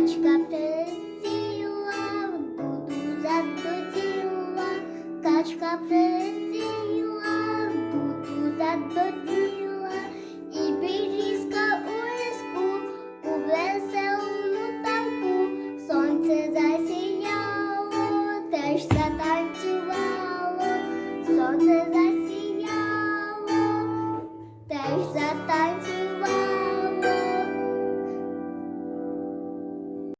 Бабочка прилетела, в дуду задудила, качка прилетела, в дуду задудила, і берізка у ліску, у веселому танку, сонце засіяло, теж за